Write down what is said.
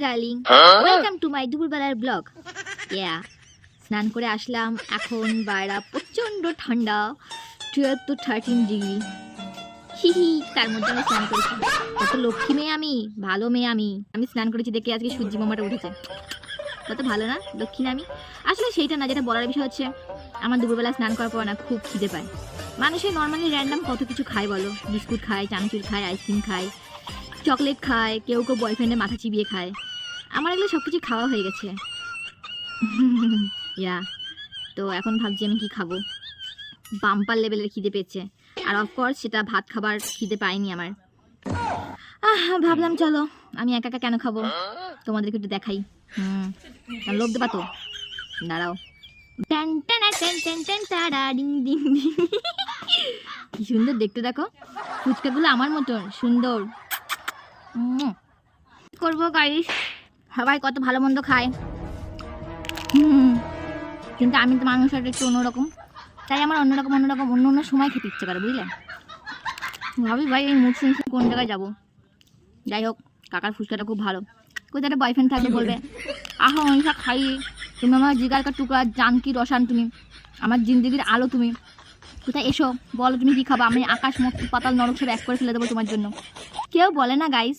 Darling welcome to my দুপুরবেলার blog ইয়া স্নান করে আসলাম এখন বাইরা প্রচণ্ড ঠান্ডা টুয়েলভ টু থার্টিন ডিগ্রি হিহি তার মধ্যে আমি স্নান করেছি কত লক্ষ্মী মেয়ে আমি ভালো মেয়ে আমি আমি স্নান করেছি দেখে আজকে সূর্যি মামাটা উঠেছে কত ভালো না দক্ষিণ আমি আসলে সেইটা না যেটা বলার বিষয় হচ্ছে আমার দুপুরবেলা স্নান করার পর না খুব খিদে পায়। মানুষের নর্মালি র্যান্ডাম কত কিছু খায় বলো বিস্কুট খায় চানাচুর খায় আইসক্রিম খায় চকলেট খায় কেউ কেউ বয়ফ্রেন্ডের মাথা চিবিয়ে খায় আমার এগুলো সব কিছু খাওয়া হয়ে গেছে। ইয়া, তো এখন ভাবছি আমি কি খাব। বাম্পার লেভেলের খিদে পেয়েছে। আর অফকোর্স সেটা ভাত খাবার খিদে পাইনি আমার। আহ, ভাবলাম চলো, আমি একা একা কেন খাব? তোমাদেরকে একটু দেখাই। হুম লোভ দেবা তো। দাঁড়াও। কি সুন্দর দেখতে দেখো। ফুচকাগুলো আমার মতন, সুন্দর। করব গাইস সবাই কত ভালো মন্দ খায়। হুম, কিন্তু আমি তো মানুষের একটু অন্যরকম। তাই আমার অন্যরকম অন্যরকম, অন্য অন্য সময় খেতে ইচ্ছে করে, বুঝলে? ভাবি, ভাই, এই মুখ শুনছি কোন জায়গায় যাব? যাই হোক, কাকার ফুচকাটা খুব ভালো। কোথায় একটা বয়ফ্রেন্ড থাকবে বলবে, আহা অনিশা খাই। তুমি আমার জিগার কা টুকরা জানকি রসান তুমি, আমার জিন্দগির আলো তুমি। কোথায় এসো, বলো তুমি কী খাবা? আমি আকাশ মুক্তি পাতাল, নরক সব এক করে ফেলে দেবো তোমার জন্য। কেউ বলে না গাইস